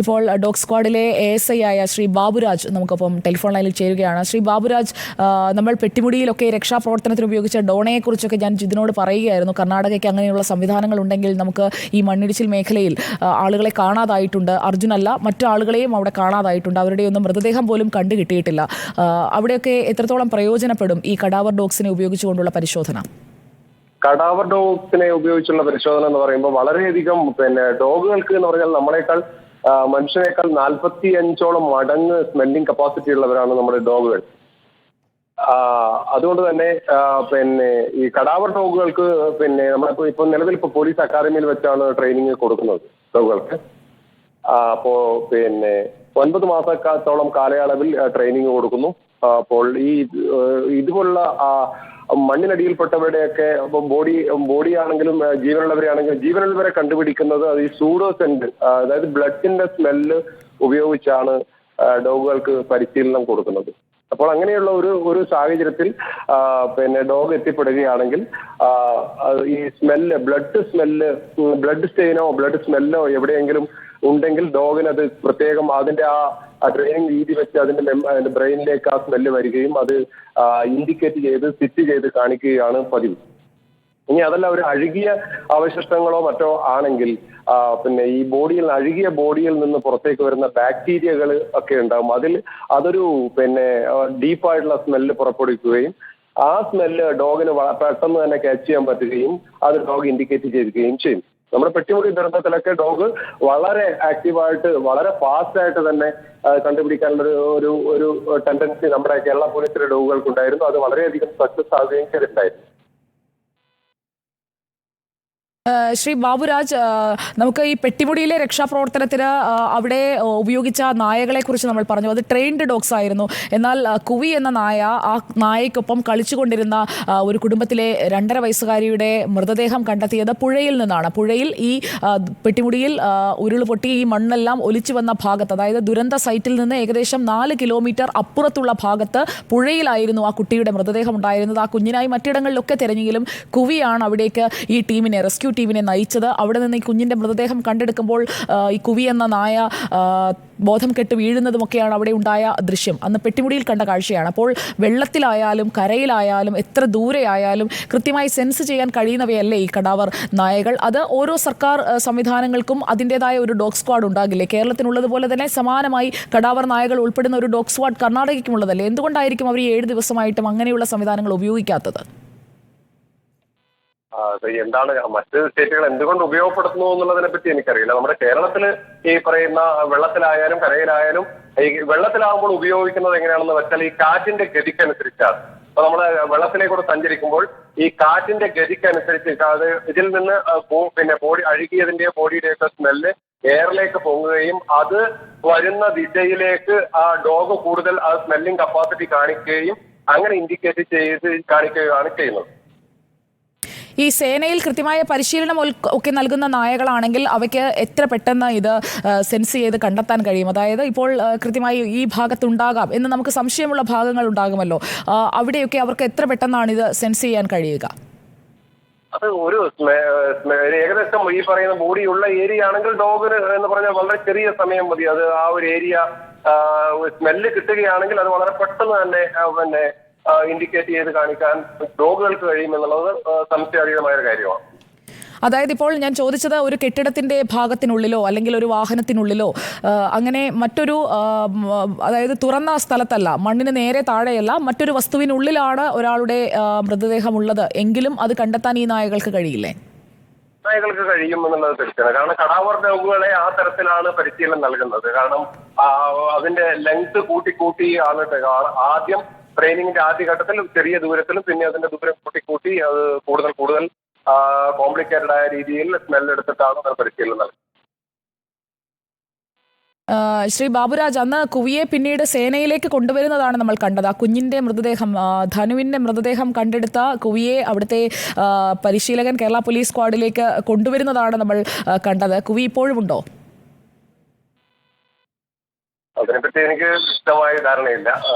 ഇപ്പോൾ ഡോഗ് സ്ക്വാഡിലെ A S I ആയ ശ്രീ ബാബുരാജ് നമുക്കൊപ്പം ടെലിഫോൺ ലൈനിൽ ചേരുകയാണ്. ശ്രീ ബാബുരാജ് നമ്മൾ പെട്ടിമുടിയിലൊക്കെ രക്ഷാപ്രവർത്തനത്തിന് ഉപയോഗിച്ച ഡോണയെക്കുറിച്ചൊക്കെ ഞാൻ ജിതിനോട് പറയുകയായിരുന്നു. കർണാടകയ്ക്ക് അങ്ങനെയുള്ള സംവിധാനങ്ങൾ ഉണ്ടെങ്കിൽ നമുക്ക് ഈ മണ്ണിടിച്ചിൽ മേഖലയിൽ ആളുകളെ കാണാതായിട്ടുണ്ട്. അർജുനല്ല മറ്റു ആളുകളെയും അവിടെ കാണാതായിട്ടുണ്ട്. അവരുടെയൊന്നും മൃതദേഹം പോലും കണ്ടു കിട്ടിയിട്ടില്ല. അവിടെയൊക്കെ എത്രത്തോളം പ്രയോജനപ്പെടും ഈ കടാവർ ഡോഗ്സിനെ ഉപയോഗിച്ചുകൊണ്ടുള്ള പരിശോധന? കടാവർ ഡോഗ്സിനെ ഉപയോഗിച്ചുള്ള പരിശോധന എന്ന് പറയുമ്പോൾ വളരെയധികം പിന്നെ ഡോഗുകൾക്ക് എന്ന് പറഞ്ഞാൽ നമ്മളെക്കാൾ മനുഷ്യനേക്കാൾ നാൽപ്പത്തി അഞ്ചോളം മടങ്ങ് സ്മെല്ലിംഗ് കപ്പാസിറ്റി ഉള്ളവരാണ് നമ്മുടെ ഡോഗുകൾ അതുകൊണ്ട് തന്നെ പിന്നെ ഈ കടാവർ ഡോഗുകൾക്ക് പിന്നെ നമ്മളിപ്പോ ഇപ്പൊ നിലവിൽ ഇപ്പൊ പോലീസ് അക്കാദമിയിൽ വെച്ചാണ് ട്രെയിനിങ് കൊടുക്കുന്നത് ഡോഗുകൾക്ക് അപ്പോ പിന്നെ ഒൻപത് മാസത്തോളം കാലയളവിൽ ട്രെയിനിങ് കൊടുക്കുന്നു. അപ്പോൾ ഈ ഇതുപോലുള്ള മണ്ണിനടിയിൽപ്പെട്ടവരുടെയൊക്കെ ബോഡി ബോഡി ആണെങ്കിലും ജീവനുള്ളവരെ ജീവനുള്ളവരെയാണെങ്കിലും ജീവനുള്ളവരെ കണ്ടുപിടിക്കുന്നത് അത് ഈ സൂഡോ സെന്റ് അതായത് ബ്ലഡിന്റെ സ്മെല്ല് ഉപയോഗിച്ചാണ് ഡോഗുകൾക്ക് പരിശീലനം കൊടുക്കുന്നത്. അപ്പോൾ അങ്ങനെയുള്ള ഒരു ഒരു സാഹചര്യത്തിൽ പിന്നെ ഡോഗ് എത്തിപ്പെടുകയാണെങ്കിൽ ഈ സ്മെല്ല് ബ്ലഡ് സ്മെല്ല് ബ്ലഡ് സ്റ്റെയിനോ ബ്ലഡ് സ്മെല്ലോ എവിടെയെങ്കിലും ഉണ്ടെങ്കിൽ ഡോഗിനത് പ്രത്യേകം അതിന്റെ ആ ആ ട്രെയിനിങ് രീതി വെച്ച് അതിന്റെ മെമ്മ ബ്രെയിനിലേക്ക് ആ സ്മെല്ല് വരികയും അത് ഇൻഡിക്കേറ്റ് ചെയ്ത് സിറ്റ് ചെയ്ത് കാണിക്കുകയാണ് പതിവ്. ഇനി അതല്ല ഒരു അഴുകിയ അവശിഷ്ടങ്ങളോ മറ്റോ ആണെങ്കിൽ പിന്നെ ഈ ബോഡിയിൽ അഴുകിയ ബോഡിയിൽ നിന്ന് പുറത്തേക്ക് വരുന്ന ബാക്ടീരിയകൾ ഒക്കെ ഉണ്ടാകും അതിൽ അതൊരു പിന്നെ ഡീപ്പായിട്ടുള്ള സ്മെല്ല് പുറപ്പെടുവിക്കുകയും ആ സ്മെല്ല് ഡോഗിന് പെട്ടെന്ന് തന്നെ ക്യാച്ച് ചെയ്യാൻ പറ്റുകയും അത് ഡോഗ് ഇൻഡിക്കേറ്റ് ചെയ്യുകയും ചെയ്യും. നമ്മുടെ പെട്ടിമുടി ദുരന്തത്തിലൊക്കെ ഡോഗ് വളരെ ആക്റ്റീവായിട്ട് വളരെ ഫാസ്റ്റ് ആയിട്ട് തന്നെ കണ്ടുപിടിക്കാനുള്ള ഒരു ഒരു ടെൻഡൻസി നമ്മുടെ കേരള പോലീസിലെ ഡോഗുകൾക്കുണ്ടായിരുന്നു. അത് വളരെയധികം സക്സസ് ആവുകയും ചെയ്തിട്ടുണ്ടായിരുന്നു. ശ്രീ ബാബുരാജ് നമുക്ക് ഈ പെട്ടിമുടിയിലെ രക്ഷാപ്രവർത്തനത്തിന് അവിടെ ഉപയോഗിച്ച നായകളെ കുറിച്ച് നമ്മൾ പറഞ്ഞു. അത് ട്രെയിൻഡ് ഡോഗ്സ് ആയിരുന്നു. എന്നാൽ കുവി എന്ന നായ ആ നായക്കൊപ്പം കളിച്ചുകൊണ്ടിരുന്ന ഒരു കുടുംബത്തിലെ രണ്ടര വയസ്സുകാരിയുടെ മൃതദേഹം കണ്ടെത്തിയത് പുഴയിൽ നിന്നാണ്. പുഴയിൽ ഈ പെട്ടിമുടിയിൽ ഉരുൾപൊട്ടി ഈ മണ്ണെല്ലാം ഒലിച്ചു വന്ന ഭാഗത്ത് അതായത് ദുരന്ത സൈറ്റിൽ നിന്ന് ഏകദേശം നാല് കിലോമീറ്റർ അപ്പുറത്തുള്ള ഭാഗത്ത് പുഴയിലായിരുന്നു ആ കുട്ടിയുടെ മൃതദേഹം ഉണ്ടായിരുന്നത്. ആ കുഞ്ഞിനായി മറ്റിടങ്ങളിലൊക്കെ തിരഞ്ഞെങ്കിലും കുവിയാണ് അവിടേക്ക് ഈ ടീമിനെ റെസ്ക്യൂ ടീമിനെ നയിച്ചത്. അവിടെ നിന്ന് ഈ കുഞ്ഞിന്റെ മൃതദേഹം കണ്ടെടുക്കുമ്പോൾ ഈ കുവി എന്ന നായ ബോധം കെട്ട് വീഴുന്നതുമൊക്കെയാണ് അവിടെ ഉണ്ടായ ദൃശ്യം. അന്ന് പെട്ടിമുടിയിൽ കണ്ട കാഴ്ചയാണ്. അപ്പോൾ വെള്ളത്തിലായാലും കരയിലായാലും എത്ര ദൂരെയായാലും കൃത്യമായി സെൻസ് ചെയ്യാൻ കഴിയുന്നവയല്ലേ ഈ കടാവർ നായകൾ? അത് ഓരോ സർക്കാർ സംവിധാനങ്ങൾക്കും അതിന്റേതായ ഒരു ഡോഗ് സ്ക്വാഡ് ഉണ്ടാകില്ലേ? കേരളത്തിനുള്ളതുപോലെ തന്നെ സമാനമായി കടാവർ നായകൾ ഉൾപ്പെടുന്ന ഒരു ഡോഗ് സ്ക്വാഡ് കർണാടകയ്ക്കുമുള്ളതല്ലേ? എന്തുകൊണ്ടായിരിക്കും അവർ ഈ ഏഴ് ദിവസമായിട്ടും അങ്ങനെയുള്ള സംവിധാനങ്ങൾ ഉപയോഗിക്കാത്തത്? അത് എന്താണ് മറ്റ് സ്റ്റേറ്റുകൾ എന്തുകൊണ്ട് ഉപയോഗപ്പെടുത്തുന്നു എന്നുള്ളതിനെ പറ്റി എനിക്കറിയില്ല. നമ്മുടെ കേരളത്തിൽ ഈ പറയുന്ന വെള്ളത്തിലായാലും കരയിലായാലും ഈ വെള്ളത്തിലാകുമ്പോൾ ഉപയോഗിക്കുന്നത് എങ്ങനെയാണെന്ന് വെച്ചാൽ ഈ കാറ്റിന്റെ ഗതിക്കനുസരിച്ചാണ്. അപ്പൊ നമ്മൾ വെള്ളത്തിലേക്കൂടെ സഞ്ചരിക്കുമ്പോൾ ഈ കാറ്റിന്റെ ഗതിക്കനുസരിച്ച് അത് ഇതിൽ നിന്ന് പിന്നെ ബോഡി അഴുകിയതിന്റെ ബോഡിയുടെയൊക്കെ സ്മെല്ല് എയറിലേക്ക് പൊങ്ങുകയും അത് വരുന്ന ദിശയിലേക്ക് ആ ഡോഗ് കൂടുതൽ ആ സ്മെല്ലിംഗ് കപ്പാസിറ്റി കാണിക്കുകയും അങ്ങനെ ഇൻഡിക്കേറ്റ് ചെയ്ത് കാണിക്കുകയാണ് ചെയ്യുന്നത്. ഈ സേനയിൽ കൃത്യമായ പരിശീലനം ഒക്കെ നൽകുന്ന നായകളാണെങ്കിൽ അവയ്ക്ക് എത്ര പെട്ടെന്ന് ഇത് സെൻസ് ചെയ്ത് കണ്ടെത്താൻ കഴിയും? അതായത് ഇപ്പോൾ കൃത്യമായി ഈ ഭാഗത്തുണ്ടാകാം എന്ന് നമുക്ക് സംശയമുള്ള ഭാഗങ്ങൾ ഉണ്ടാകുമല്ലോ. അവിടെയൊക്കെ അവർക്ക് എത്ര പെട്ടെന്നാണ് ഇത് സെൻസ് ചെയ്യാൻ കഴിയുക? അത് ഒരു ഏകദേശം ഈ പറയുന്ന ബോഡി ഉള്ള ഏരിയ ആണെങ്കിൽ ഡോഗിന് എന്ന് പറഞ്ഞാൽ വളരെ ചെറിയ സമയം മതി. അത് ആ ഒരു ഏരിയ സ്മെല്ല് കിട്ടുകയാണെങ്കിൽ അത് വളരെ പെട്ടെന്ന് തന്നെ പിന്നെ ഇൻഡിക്കേറ്റ് ചെയ്ത് കാണിക്കാൻ ഡോഗുകൾക്ക് കഴിയുമെന്നുള്ളത് സംശയാതീതമായ ഒരു കാര്യമാണ്. അതായത് ഇപ്പോൾ ഞാൻ ചോദിച്ചത് ഒരു കെട്ടിടത്തിന്റെ ഭാഗത്തിനുള്ളിലോ അല്ലെങ്കിൽ ഒരു വാഹനത്തിനുള്ളിലോ അങ്ങനെ മറ്റൊരു അതായത് തുറന്ന സ്ഥലത്തല്ല മണ്ണിന് നേരെ താഴെയല്ല മറ്റൊരു വസ്തുവിനുള്ളിലാണ് ഒരാളുടെ ആ, മൃതദേഹം ഉള്ളത് എങ്കിലും അത് കണ്ടെത്താൻ ഈ നായകൾക്ക് കഴിയില്ലേ? നായകൾക്ക് കഴിയും എന്നുള്ളത് തീർച്ചയാണ് കാരണം കടാവർ ഡോഗുകളെ ആ തരത്തിലാണ് പരിശീലനം നൽകുന്നത്. കാരണം അതിന്റെ ലെങ്ത് കൂട്ടി കൂട്ടി ആണ് ആദ്യം ട്രെയിനിങ്ങിന്റെ ആദ്യഘട്ടത്തിൽ ചെറിയ ദൂരത്തിലും പിന്നെ അതിന്റെ ദൂരം കൂട്ടി കൂട്ടി അത് കൂടുതൽ കൂടുതൽ കോംപ്ലിക്കേറ്റഡ് ആയ രീതിയിൽ സ്മെൽ എടുത്തിട്ടാണ് അവർ പരിശീലനം നൽകുന്നത്. ശ്രീ ബാബുരാജ് അന്ന് കുവിയെ പിന്നീട് സേനയിലേക്ക് കൊണ്ടുവരുന്നതാണ് നമ്മൾ കണ്ടത്. ആ കുഞ്ഞിന്റെ മൃതദേഹം ധനുവിന്റെ മൃതദേഹം കണ്ടെടുത്ത കുവിയെ അവിടുത്തെ പരിശീലകൻ കേരള പോലീസ് സ്ക്വാഡിലേക്ക് കൊണ്ടുവരുന്നതാണ് നമ്മൾ കണ്ടത്. കുവി ഇപ്പോഴും ഉണ്ടോ? അതിനെപ്പറ്റി എനിക്ക് വ്യക്തമായ ധാരണയില്ല ആ,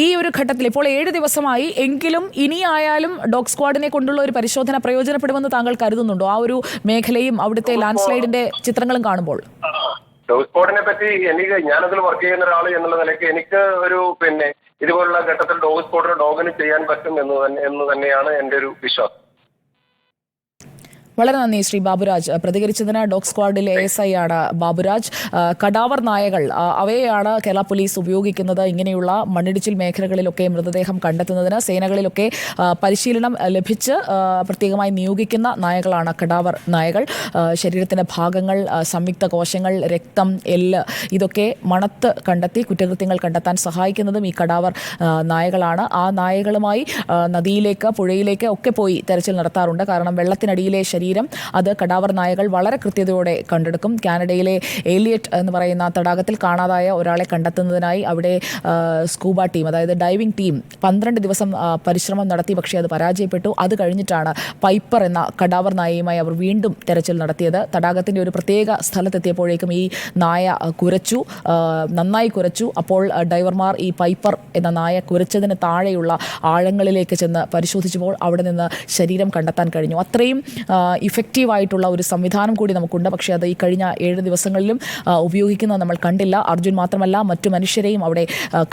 ഈ ഒരു ഘട്ടത്തിൽ ഇപ്പോൾ ഏഴ് ദിവസമായി എങ്കിലും ഇനി ആയാലും ഡോഗ് സ്ക്വാഡിനെ കൊണ്ടുള്ള ഒരു പരിശോധന പ്രയോജനപ്പെടുമെന്ന് താങ്കൾ കരുതുന്നുണ്ടോ? ആ ഒരു മേഖലയും അവിടുത്തെ ലാൻഡ് സ്ലൈഡിന്റെ ചിത്രങ്ങളും കാണുമ്പോൾ. ഡോഗ് സ്ക്വാഡിനെ പറ്റി എനിക്ക് ഞാനതിൽ വർക്ക് ചെയ്യുന്ന ഒരാൾ എന്നുള്ള നിലയ്ക്ക് എനിക്ക് ഒരു പിന്നെ ഇതുപോലുള്ള ഘട്ടത്തിൽ ഡോഗ് സ്ക്വാഡിന് ഡോഗിന് ചെയ്യാൻ പറ്റും എന്ന് തന്നെ എന്ന് തന്നെയാണ് എന്റെ ഒരു വിശ്വാസം. വളരെ നന്ദി ശ്രീ ബാബുരാജ്. പ്രതികരിച്ചതിന് ഡോഗ് സ്ക്വാഡിലെ എസ് ഐ ആണ് ബാബുരാജ്. കടാവർ നായകൾ അവയെയാണ് കേരള പോലീസ് ഉപയോഗിക്കുന്നത്. ഇങ്ങനെയുള്ള മണ്ണിടിച്ചിൽ മേഖലകളിലൊക്കെ മൃതദേഹം കണ്ടെത്തുന്നതിന് സേനകളിലൊക്കെ പരിശീലനം ലഭിച്ച് പ്രത്യേകമായി നിയോഗിക്കുന്ന നായകളാണ് കടാവർ നായകൾ. ശരീരത്തിന്റെ ഭാഗങ്ങൾ സംയുക്ത കോശങ്ങൾ രക്തം എല്ല് ഇതൊക്കെ മണത്ത് കണ്ടെത്തി കുറ്റകൃത്യങ്ങൾ കണ്ടെത്താൻ സഹായിക്കുന്നതും ഈ കടാവർ നായകളാണ്. ആ നായകളുമായി നദിയിലേക്ക് പുഴയിലേക്ക് ഒക്കെ പോയി തെരച്ചിൽ നടത്താറുണ്ട്. കാരണം വെള്ളത്തിനടിയിലെ ശരീരം അത് കടാവർ നായകൾ വളരെ കൃത്യതയോടെ കണ്ടെടുക്കും. കാനഡയിലെ ഏലിയറ്റ് എന്ന് പറയുന്ന തടാകത്തിൽ കാണാതായ ഒരാളെ കണ്ടെത്തുന്നതിനായി അവിടെ സ്കൂബ ടീം അതായത് ഡൈവിംഗ് ടീം പന്ത്രണ്ട് ദിവസം പരിശ്രമം നടത്തി. പക്ഷേ അത് പരാജയപ്പെട്ടു. അത് കഴിഞ്ഞിട്ടാണ് പൈപ്പർ എന്ന കടാവർ നായയുമായി അവർ വീണ്ടും തെരച്ചിൽ നടത്തിയത്. തടാകത്തിന്റെ ഒരു പ്രത്യേക സ്ഥലത്തെത്തിയപ്പോഴേക്കും ഈ നായ കുരച്ചു നന്നായി കുരച്ചു. അപ്പോൾ ഡൈവർമാർ ഈ പൈപ്പർ എന്ന നായ കുരച്ചതിന് താഴെയുള്ള ആഴങ്ങളിലേക്ക് ചെന്ന് പരിശോധിച്ചപ്പോൾ അവിടെ നിന്ന് ശരീരം കണ്ടെത്താൻ കഴിഞ്ഞു. അത്രയും ഇഫക്റ്റീവ് ആയിട്ടുള്ള ഒരു സംവിധാനം കൂടി നമുക്കുണ്ട്. പക്ഷേ അത് ഈ കഴിഞ്ഞ ഏഴ് ദിവസങ്ങളിലും ഉപയോഗിക്കുന്നത് നമ്മൾ കണ്ടില്ല. അർജുൻ മാത്രമല്ല മറ്റു മനുഷ്യരെയും അവിടെ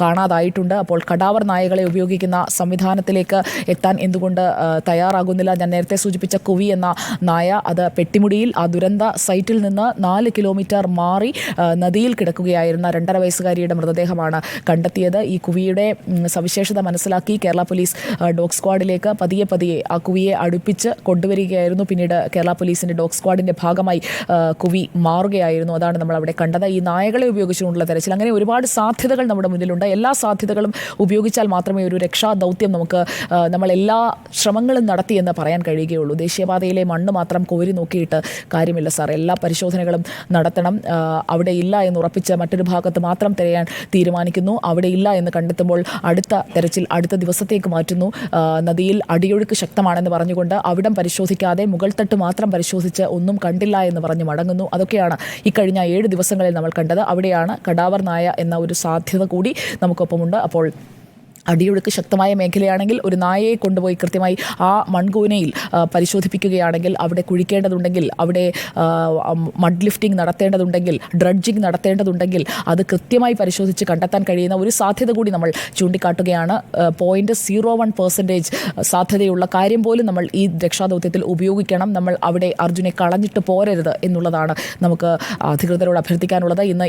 കാണാതായിട്ടുണ്ട്. അപ്പോൾ കടാവർ നായകളെ ഉപയോഗിക്കുന്ന സംവിധാനത്തിലേക്ക് എത്താൻ എന്തുകൊണ്ട് തയ്യാറാകുന്നില്ല? ഞാൻ നേരത്തെ സൂചിപ്പിച്ച കുവി എന്ന നായ അത് പെട്ടിമുടിയിൽ ആ ദുരന്ത സൈറ്റിൽ നിന്ന് നാല് കിലോമീറ്റർ മാറി നദിയിൽ കിടക്കുകയായിരുന്ന രണ്ടര വയസ്സുകാരിയുടെ മൃതദേഹമാണ് കണ്ടെത്തിയത്. ഈ കുവിയുടെ സവിശേഷത മനസ്സിലാക്കി കേരള പോലീസ് ഡോഗ് സ്ക്വാഡിലേക്ക് പതിയെ പതിയെ ആ കുവിയെ അടുപ്പിച്ച് കൊണ്ടുവരികയായിരുന്നു. പിന്നീട് കേരള പോലീസിന്റെ ഡോഗ് സ്ക്വാഡിന്റെ ഭാഗമായി കുവി മാറുകയായിരുന്നു. അതാണ് നമ്മൾ അവിടെ കണ്ടത്. ഈ നായകളെ ഉപയോഗിച്ചുകൊണ്ടുള്ള തെരച്ചിൽ. അങ്ങനെ ഒരുപാട് സാധ്യതകൾ നമ്മുടെ മുന്നിലുണ്ട്. എല്ലാ സാധ്യതകളും ഉപയോഗിച്ചാൽ മാത്രമേ ഒരു രക്ഷാ ദൗത്യം നമുക്ക് നമ്മൾ എല്ലാ ശ്രമങ്ങളും നടത്തിയെന്ന് പറയാൻ കഴിയുകയുള്ളൂ. ദേശീയപാതയിലെ മണ്ണ് മാത്രം കോരി നോക്കിയിട്ട് കാര്യമില്ല സാർ എല്ലാ പരിശോധനകളും നടത്തണം. അവിടെ ഇല്ല എന്ന് ഉറപ്പിച്ച് മറ്റൊരു ഭാഗത്ത് മാത്രം തിരയാൻ തീരുമാനിക്കുന്നു. അവിടെ ഇല്ല എന്ന് കണ്ടെത്തുമ്പോൾ അടുത്ത തെരച്ചിൽ അടുത്ത ദിവസത്തേക്ക് മാറ്റുന്നു. നദിയിൽ അടിയൊഴുക്ക് ശക്തമാണെന്ന് പറഞ്ഞുകൊണ്ട് അവിടം പരിശോധിക്കാതെ മുകൾ തട്ട് മാത്രം പരിശോധിച്ച് ഒന്നും കണ്ടില്ല എന്ന് പറഞ്ഞ് മടങ്ങുന്നു. അതൊക്കെയാണ് ഇക്കഴിഞ്ഞ ഏഴ് ദിവസങ്ങളിൽ നമ്മൾ കണ്ടത്. അവിടെയാണ് കടാവർ നായ എന്ന ഒരു സാധ്യത കൂടി നമുക്കൊപ്പമുണ്ട്. അപ്പോൾ അടിയൊഴുക്ക് ശക്തമായ മേഖലയാണെങ്കിൽ ഒരു നായയെ കൊണ്ടുപോയി കൃത്യമായി ആ മൺകൂനയിൽ പരിശോധിപ്പിക്കുകയാണെങ്കിൽ അവിടെ കുഴിക്കേണ്ടതുണ്ടെങ്കിൽ അവിടെ മഡ് ലിഫ്റ്റിംഗ് നടത്തേണ്ടതുണ്ടെങ്കിൽ ഡ്രഡ്ജിങ് നടത്തേണ്ടതുണ്ടെങ്കിൽ അത് കൃത്യമായി പരിശോധിച്ച് കണ്ടെത്താൻ കഴിയുന്ന ഒരു സാധ്യത കൂടി നമ്മൾ ചൂണ്ടിക്കാട്ടുകയാണ്. പോയിന്റ് സീറോ വൺ പെർസെന്റേജ് സാധ്യതയുള്ള കാര്യം പോലും നമ്മൾ ഈ രക്ഷാദൗത്യത്തിൽ ഉപയോഗിക്കണം. നമ്മൾ അവിടെ അർജുനെ കളഞ്ഞിട്ട് പോരരുത് എന്നുള്ളതാണ് നമുക്ക് അധികൃതരോട് അഭ്യർത്ഥിക്കാനുള്ളത്. ഇന്ന്